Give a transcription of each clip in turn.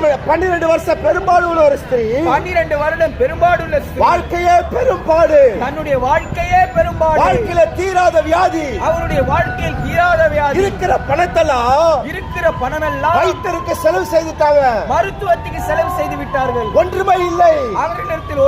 பன்னிரண்டு வருஷ பெரும்பாடு உள்ள ஒரு ஸ்திரீ பன்னிரண்டு வருடம் பெரும்பாடுள்ள ஸ்திரீ வாழ்க்கையே பெரும்பாடு. தன்னுடைய வாழ்க்கையே பெரும்பாடு. வாழ்க்கையில தீராத வியாதி. அவருடைய வாழ்க்கையில் தீராத வியாதி. இருக்கிற பணத்தெல்லாம் இருக்கிற பணமெல்லாம் வைத்திருக்க செலவு செய்துட்டாங்க. மருத்துவத்துக்கு செலவு செய்து விட்டார்கள் ஒன்றுமே இல்லை. அவர்களிடத்தில்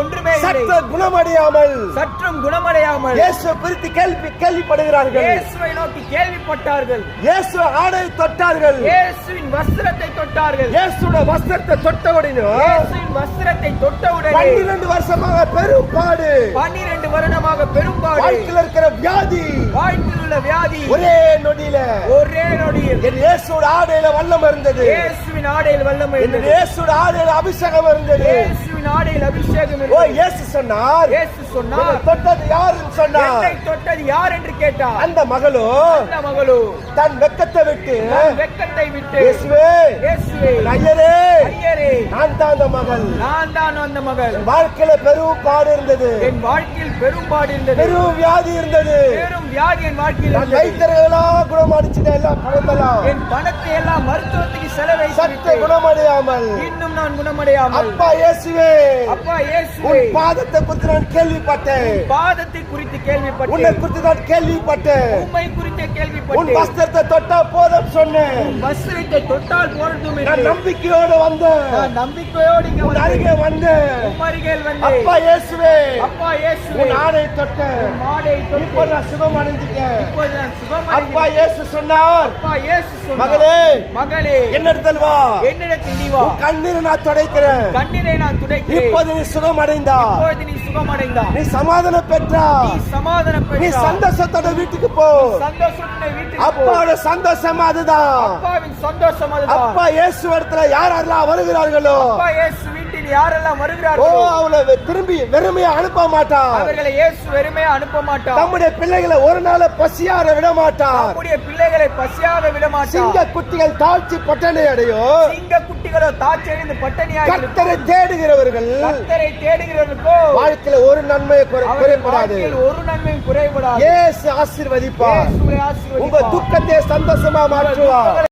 குணமடையாமல் சற்றும் குணமடையாமல் இயேசு குறித்து கேள்வி கேள்விப்படுகிறார்கள். இயேசுவை நோக்கி கேள்விப்பட்டார்கள். இயேசு ஆடை தொட்டார்கள். இயேசுவின் வஸ்திரத்தை தொட்டார்கள். இயேசுட வஸ்திரத்தை தொட்ட உடனே இயேசுவின் வஸ்திரத்தை தொட்டவுடனே பன்னிரண்டு வருஷமாக பெரும் பாடு பன்னிரண்டு வருடமாக பெரும்பாடு வாழ்க்கையில் இருக்கிற வியாதி வாழ்க்கையில் உள்ள வியாதி ஒரே நொடியில ஒரே நொடியில் என் இயேசுட ஆடையில வல்லம் இருந்தது. இயேசுவின் ஆடையில் வல்லமை இருந்தது. இயேசுட ஆடையில அபிஷேகம் இருந்தது. இயேசுவின் ஆடையில் அபிஷேகம் ஓ இயேசு சொன்னார். இயேசு சொன்னார். தொட்டது யாருன்னு சொன்னார். என்னை தொட்டது யார் என்று கேட்டார். அந்த மகளோ அந்த மகளோ தன் வெக்கத்தை விட்டு தன் வெட்கத்தை விட்டு இயேசுவே இயேசுவே ஐயரே ஐயரே நான் தான் அந்த மகள். நான் தான் அந்த மகள். வாழ்க்கையில பெரும் பாடு இருந்தது. என் வாழ்க்கையில் பெரும்பாடு இருந்தது. பெரும் வியாதி இருந்தது. பெரும் வியாதி என் வாழ்க்கையில் நான் வைத்தியர்களெல்லாம் குணமடிச்சுட்டேன் எல்லாம் பணத்தெல்லாம் என் பணத்தை எல்லாம் மருத்துவத்துக்கு செலவைத்து சற்று. குணமடையாமல் இன்னும் நான் குணமடையாமல் அப்பா இயேசுவே அப்பா இயேசுவே உன் பாதத்தை குறித்து நான் கேள்விப்பட்டேன். பாதத்தை குறித்து உன்னை கேள்விப்பட்டேன் குறித்து நான் கேள்விப்பட்டேன். உண்மை குறித்து உன் கேள்விப்பட்டேன் வஸ்திரத்தை தொட்டா போதும் சொன்னேன். உன் வஸ்திரத்தை தொட்டால் போறதும் நான் நம்பிக்கையோடு வந்தேன். நான் நம்பிக்கையோடு இங்க உன். அருகே வந்தேன். உம் அருகில் வந்தேன். அப்பா இயேசுவே அப்பா இயேசுவே. உன் ஆடை தொட்டேன். உம் ஆடை தொட்டு இப்போ நான் சுகம் அடைஞ்சிட்டேன் இப்போது நான் அப்பா சுகமடைகிறேன். இயேசு சொன்னார். அப்பா இயேசு சொன்னார், மகளே மகளே என்னிடத்தில் வா என்னிடத்தில் நீ வா. கண்ணீரை நான் துடைக்கிறேன். கண்ணீரை நான் துடைக்கிறேன். இப்போது நீ சுகம் அடைந்தா இப்போது நீ சுகமடைந்தா நீ சமாதானம் பெற்றா நீ சமாதானம் நீ பெற்றா சந்தோஷத்தோட வீட்டுக்கு போ. சந்தோஷத்தை வீட்டுக்கு. அப்பாவோட சந்தோஷம் அதுதான். அப்பாவின் சந்தோஷம் அதுதான். அப்பா இயேசு இடத்துல யார் யாரெல்லாம் வருகிறார்களோ? அப்பா இயேசு யாரெல்லாம் வருகிறார்களோ அவளை திரும்பி வெறுமையா அனுப்ப மாட்டார் அவர்களை இயேசு வெறுமையா அனுப்ப மாட்டார் நம்முடைய பிள்ளைகளை ஒரு நாள் பசியார விட மாட்டார் நம்முடைய பிள்ளைகளை பசியாக விட சிங்க மாட்டார் குட்டிகள் தாழ்ச்சி பட்டனை அடையும் சிங்க குட்டிகளோ தாச்செறிந்து பட்டணியாக கர்த்தரை தேடுகிறவர்கள் கர்த்தரை தேடுகிறவர்களுக்கோ வாழ்க்கையில ஒரு அவர்கள் குறைபடாது ஒரு நன்மையும் குறைபடாது. இயேசு ஆசீர்வதிப்பார். உங்க. துக்கத்தை சந்தோஷமா மாற்றுவார்.